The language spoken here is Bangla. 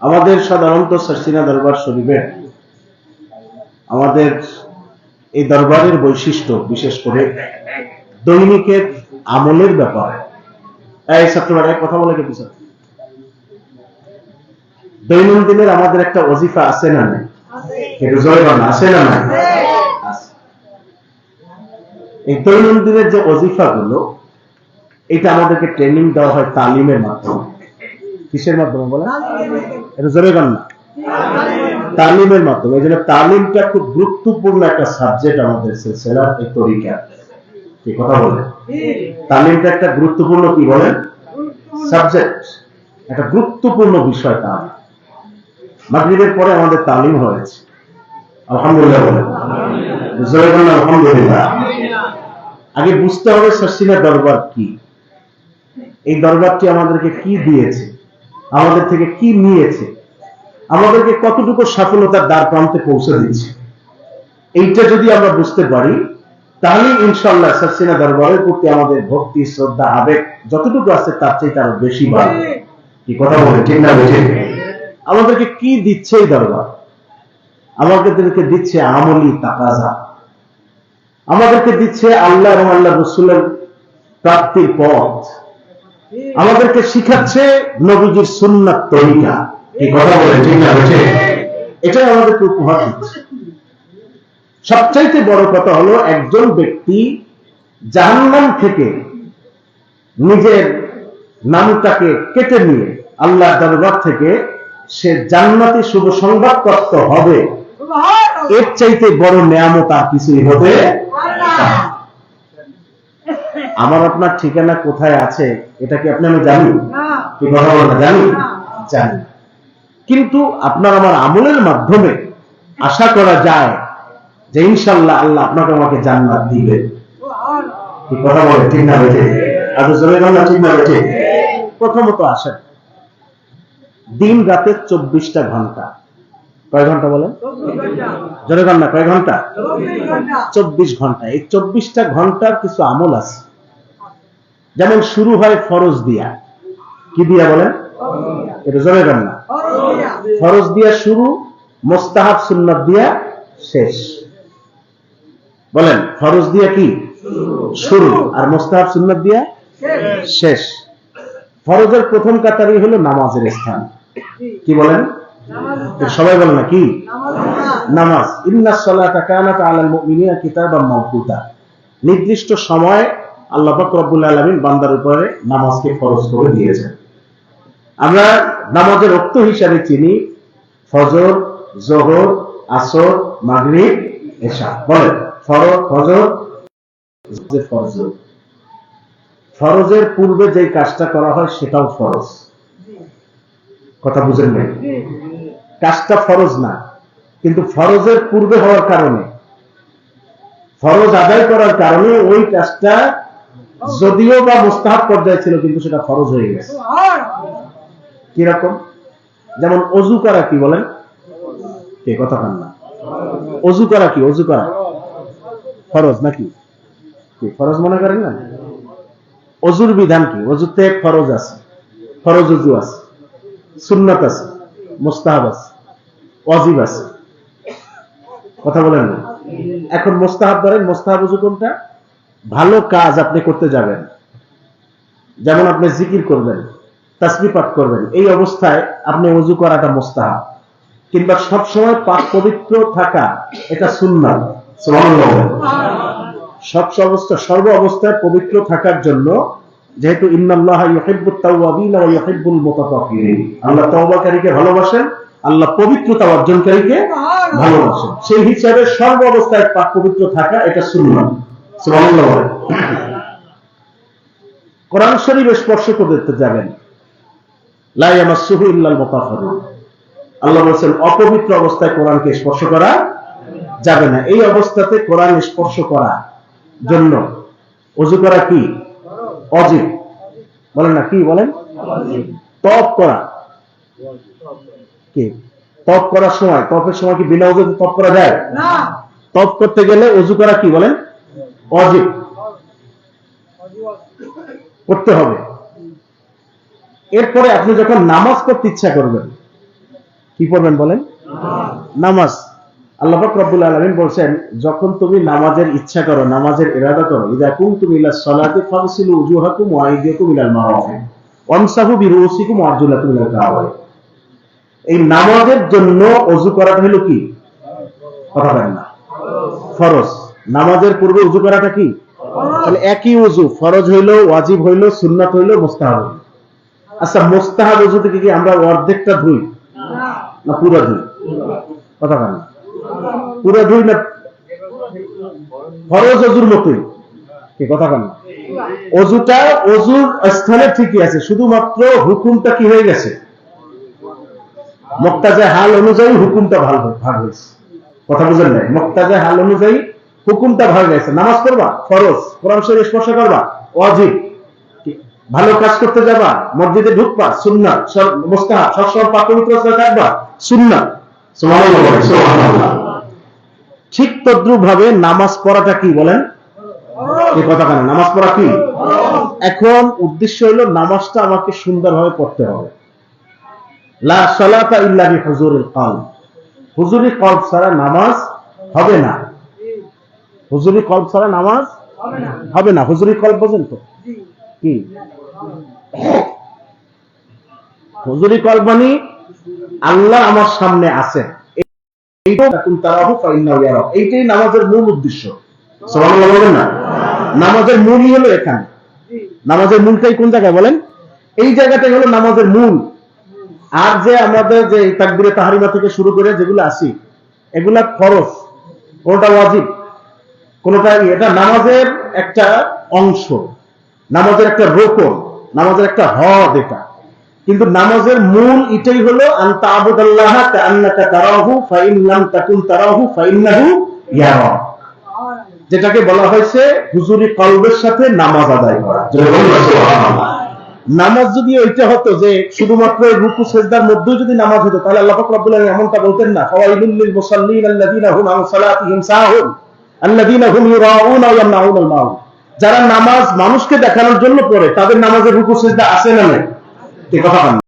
আমাদের সাধারণত সরসিনা দরবার শরীফে আমাদের এই দরবারের বৈশিষ্ট্য, বিশেষ করে দৈনিকের আমলের ব্যাপার। এই ছাত্ররা কথা বলে কেটে দৈনন্দিনের আমাদের একটা অজিফা আছে না নাই? দৈনন্দিনের যে এটা আমাদেরকে ট্রেনিং দেওয়া হয় তালিমের মাধ্যমে। কিসের মাধ্যমে বলে না তালিমের মাধ্যমে। এই জন্য তালিমটা খুব গুরুত্বপূর্ণ একটা সাবজেক্ট আমাদের সিলসিলার এই তরিকা কি কথা বলে তালিমটা একটা গুরুত্বপূর্ণ কি বলেন? সাবজেক্ট একটা গুরুত্বপূর্ণ বিষয় তালিম মাগরিবের পরে আমাদের তালিম হয়েছে। আলহামদুলিল্লাহ। আলহামদুলিল্লাহ। আগে বুঝতে হবে দরবার কি। এই দরবারটি আমাদেরকে কি দিয়েছে? আমাদের থেকে কি নিয়েছে? আমাদেরকে কতটুকু সফলতার দ্বার প্রান্তে পৌঁছে দিচ্ছে এইটা যদি আমরা বুঝতে পারি তাহলে ইনশাল্লাহ সসিনা দরবারের প্রতি আমাদের ভক্তি, শ্রদ্ধা, আবেগ যতটুকু আছে তার চাইতে আরও বেশি বাড়বে। কি কথা বলে, ঠিক না বেঠিক আমাদেরকে কি দিচ্ছে এই দরবার? আমাদেরকে দিচ্ছে আমলি তাকাজা। আমাদেরকে দিচ্ছে আল্লাহ এবং আল্লাহ রসুলের প্রাপ্তির পথ। আমাদেরকে শিখাচ্ছে নবীজির সুন্নাত তরিকা। এই কথা বলে ঠিক এটাই আমাদেরকে উপহার দিচ্ছে। সবচাইতে বড় কথা হলো একজন ব্যক্তি জাহান্নাম থেকে নিজের নামটাকে কেটে নিয়ে আল্লাহ দরবার থেকে সে জান্নাতি শুভ সংবাদ প্রাপ্ত হবে। এর চাইতে বড় নেয়ামত আর কিছুই হবে আমার আপনার ঠিকানা কোথায় আছে এটা কি আপনি আমি জানি? কি কথা বলেন জানি? জানি। কিন্তু আপনার আমার আমলের মাধ্যমে আশা করা যায় যে ইনশাল্লাহ আল্লাহ আপনাকে আমাকে জান্নাত দিবে। কি কথা বলে ঠিক না বেঠে? আর জোরে ঠিক না বেঠে? প্রথমত আসেন। দিন রাতের চব্বিশটা ঘণ্টা। কয় ঘণ্টা বলেন? জোরে না কয় ঘণ্টা? চব্বিশ ঘণ্টা। এই চব্বিশটা ঘণ্টার কিছু আমল আছে। যেমন শুরু হয় ফরজ দিয়া। কি দিয়া বলেন? এটা জোরে না। ফরজ দিয়া শুরু মোস্তাহাব সুন্নাত দিয়া শেষ। বলেন ফরজ দিয়া কি? শুরু। আর মোস্তাহাব সুন্নাত দিয়া শেষ। ফরজের প্রথম কাতারি হলো নামাজের স্থান। কি বলেন? সবাই বলেন না, কি? নামাজ। ইন্না সালাতা কানাত আলাল মুমিনিনা কিতাবাম মাওকুতা। নির্দিষ্ট সময় আল্লাহ পাক রব্বুল আলামিন বান্দার উপরে নামাজকে ফরজ করে দিয়েছেন। আমরা নামাজের রক্ত হিসাবে চিনি ফজর, জোহর, আসর, মাগরিব ফরজ, ফজর ফরজ ফরজের পূর্বে যে কাজটা করা হয় সেটাও ফরজ। কথা বুঝেন নাই? কাজটা ফরজ না, কিন্তু ফরজের পূর্বে হওয়ার কারণে। ফরজ আদায় করার কারণে ওই কাজটা যদিও বা মুস্তাহাব পর্যায়ে ছিল, কিন্তু সেটা ফরজ হয়ে গেছে। কীরকম যেমন অজু করা কি বলেন? কে কথা কান না। অজু করা কি? অজু করা। ফরজ নাকি? ফরজ মনে করেন না? অজুর বিধান কি? অজুতে ফরজ আছে, ফরজ অজু আছে। সুন্নত আছে, মোস্তাহাব আছে, ওয়াজিব আছে। কথা বলেন এখন মোস্তাহাব ধরেন, মোস্তাহাব অজু কোনটা? ভালো কাজ আপনি করতে যাবেন। যেমন আপনি জিকির করবেন তাসবি পাঠ করবেন, এই অবস্থায় আপনি অজু করাটা মোস্তাহাব। কিংবা সবসময় পাক পবিত্র থাকা, এটা সুবহানাল্লাহ। বলেন। সব অবস্থা, সর্ব অবস্থায় পবিত্র থাকার জন্য যেহেতু ইন্নাল্লাহ ইউহিব্বুত তাওয়াবিন ওয়া ইউহিব্বুল মুতাতাহহিরিন আল্লাহ তওবাকারীকে ভালোবাসেন, আল্লাহ পবিত্রতা অর্জনকারীকে ভালোবাসেন। সেই হিসাবে সর্ব অবস্থায় পাক পবিত্র থাকা এটা সুন্নাত। সুবহানাল্লাহ কোরআন শরীফ স্পর্শ করতে যাবেন। লা ইয়ামাসসুহু ইল্লাল মুতাহহারুন আল্লাহ বলেছেন, অপবিত্র অবস্থায় কোরআনকে স্পর্শ করা যাবে না। এই অবস্থাতে কোরআন স্পর্শ করা জন্য অজু করা কি? অজীব। বলেন না কি বলেন? তপ করা। কি? তপ করার সময় তপের সময় কি বিনা অজুতে তপ করা যায়? তপ করতে গেলে অজু করা কি বলেন? অজিব। করতে হবে। এরপরে আপনি যখন নামাজ পড়তে ইচ্ছা করবেন কি পড়বেন বলেন? নামাজ। আল্লাহ পাক রব্বুল আলামিন বলছেন, যখন তুমি নামাজের ইচ্ছা করো, নামাজের ইরাদা করো, ইদা কুনতুম ইলা সালাতি ফাগসিলু উজুহাকুম ওয়া আইদিয়াকুম ইলাল মারাফিক ওয়ামসাহু বিরুসিকুম ওয়া আরজুলাকুম ইলাল কাবায় এই নামাজের জন্য অজু করাটা হলো কি? কথা বলেন না। ফরজ। নামাজের পূর্বে উজু করাটা কি? তাহলে একই উজু ফরজ হইল, ওয়াজিব হইল, সুন্নাত হইল, মুস্তাহাব আচ্ছা মুস্তাহাব উজু থেকে কি আমরা অর্ধেকটা ধুই? না, পুরো ধুই। কথা বলেন না। পুরো ধুই না ফরজ অজুর মতোই। কি কথা বলেন না অজুটা অজুর স্থানে ঠিকই আছে, শুধুমাত্র হুকুমটা কি হয়ে গেছে? মক্তাজে হাল অনুযায়ী হুকুমটা ভালো ভাগ হয়েছে। কথা বুঝেন নাই? মক্তাজে হাল অনুযায়ী হুকুমটা ভাগ হয়েছে। নামাজ পড়বা? ফরজ। কোরআন শরীফ স্পর্শ করবা? কি? ভালো কাজ করতে যাবা? মসজিদে ঢুকবা? সুন্নাত। মোস্তাহাব। সবসময় পাক পবিত্র থাকবা? সুবহানাল্লাহ। সুবহানাল্লাহ। ঠিক তদ্রুপ ভাবে নামাজ পড়াটা কি বলেন? এই কথা কেন? নামাজ পড়া কি? এখন উদ্দেশ্য হলো নামাজটা আমাকে সুন্দরভাবে পড়তে হবে। না। হুজুরি ছাড়া নামাজ হবে না। হুজুরি কি? মানে আল্লাহ আমার সামনে আছেন এইটাই নামাজের মূল উদ্দেশ্য। না? নামাজের মূলই হলো এখানে। নামাজের মূলটাই কোন জায়গায় বলেন? এই জায়গাটাই হলো নামাজের মূল। আর যে আমাদের যে তাকবিরে তাহারিমা থেকে শুরু করে যেগুলো আসি এগুলা ফরজ। কোনটা ওয়াজিব? কোনটা এটা নামাজের একটা অংশ। নামাজের একটা রোকন। নামাজের একটা হদ এটা। কিন্তু নামাজের মূল এটাই হলো কান্নাকা তারাহু লাম তাকুন তারাহু ইয়ারা। যেটাকে বলা হয়েছে হুজুরি কলবের সাথে নামাজ আদায় করা। নামাজ যদি ওইটা হতো যে শুধুমাত্র রুকু, সেজদার মধ্যেই যদি নামাজ হতো, তাহলে আল্লাহ পাক রব্বুল আলামিন এমনটা বলতেন না, ফাওয়াইলুল লিল মুসাল্লিন আল্লাযীনা হুম আন সালাতিহিম সাহুন, আল্লাযীনা হুম ওয়া যারা নামাজ মানুষকে দেখানোর জন্য পড়ে, তাদের নামাজের রুকু, সেজদা আছে না নাই? এই কথা বলেন